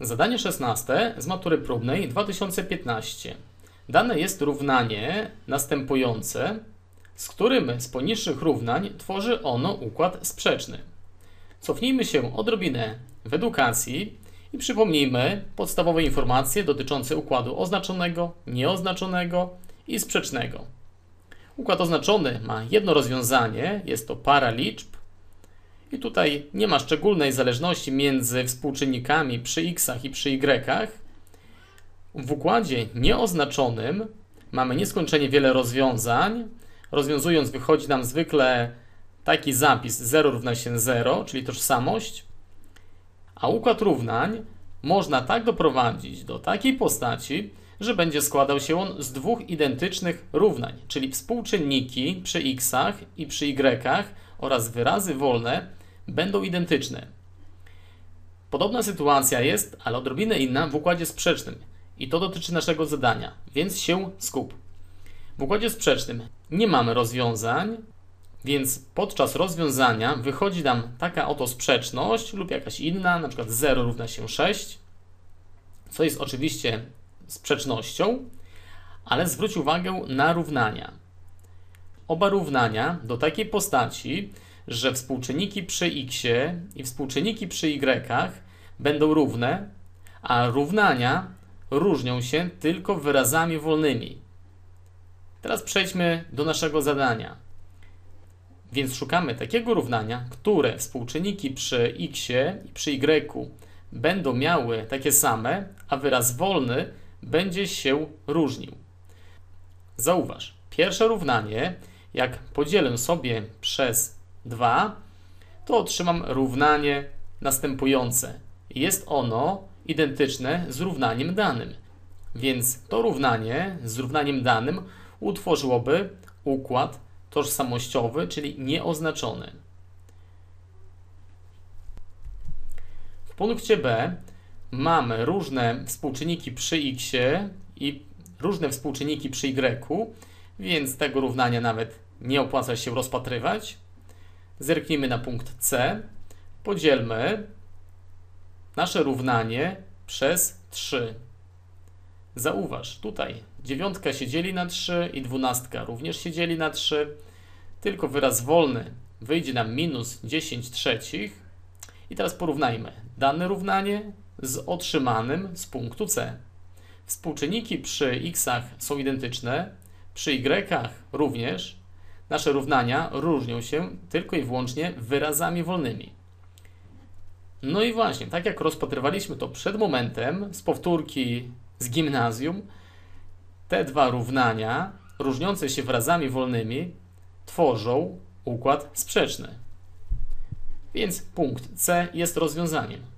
Zadanie 16 z matury próbnej 2015. Dane jest równanie następujące, z którym z poniższych równań tworzy ono układ sprzeczny. Cofnijmy się odrobinę w edukacji i przypomnijmy podstawowe informacje dotyczące układu oznaczonego, nieoznaczonego i sprzecznego. Układ oznaczony ma jedno rozwiązanie, jest to para liczb, i tutaj nie ma szczególnej zależności między współczynnikami przy x i przy y. W układzie nieoznaczonym mamy nieskończenie wiele rozwiązań. Rozwiązując wychodzi nam zwykle taki zapis 0 równa się 0, czyli tożsamość. A układ równań można tak doprowadzić do takiej postaci, że będzie składał się on z dwóch identycznych równań, czyli współczynniki przy x i przy y oraz wyrazy wolne będą identyczne. Podobna sytuacja jest, ale odrobinę inna w układzie sprzecznym i to dotyczy naszego zadania, więc się skup. W układzie sprzecznym nie mamy rozwiązań, więc podczas rozwiązania wychodzi nam taka oto sprzeczność lub jakaś inna, na przykład 0 równa się 6, co jest oczywiście sprzecznością, ale zwróć uwagę na równania. Oba równania do takiej postaci, że współczynniki przy x i współczynniki przy y będą równe, a równania różnią się tylko wyrazami wolnymi. Teraz przejdźmy do naszego zadania. Więc szukamy takiego równania, które współczynniki przy x i przy y będą miały takie same, a wyraz wolny będzie się różnił. Zauważ, pierwsze równanie, jak podzielę sobie przez 2, to otrzymam równanie następujące. Jest ono identyczne z równaniem danym. Więc to równanie z równaniem danym utworzyłoby układ tożsamościowy, czyli nieoznaczony. W punkcie B mamy różne współczynniki przy x i różne współczynniki przy y, więc tego równania nawet nie opłaca się rozpatrywać. Zerknijmy na punkt C. Podzielmy nasze równanie przez 3. Zauważ, tutaj dziewiątka się dzieli na 3 i dwunastka również się dzieli na 3. Tylko wyraz wolny wyjdzie nam minus 10 trzecich. I teraz porównajmy dane równanie z otrzymanym z punktu C. Współczynniki przy x są identyczne, przy y również, Nasze równania różnią się tylko i wyłącznie wyrazami wolnymi. No i właśnie, tak jak rozpatrywaliśmy to przed momentem z powtórki z gimnazjum, te dwa równania, różniące się wyrazami wolnymi, tworzą układ sprzeczny. Więc punkt C jest rozwiązaniem.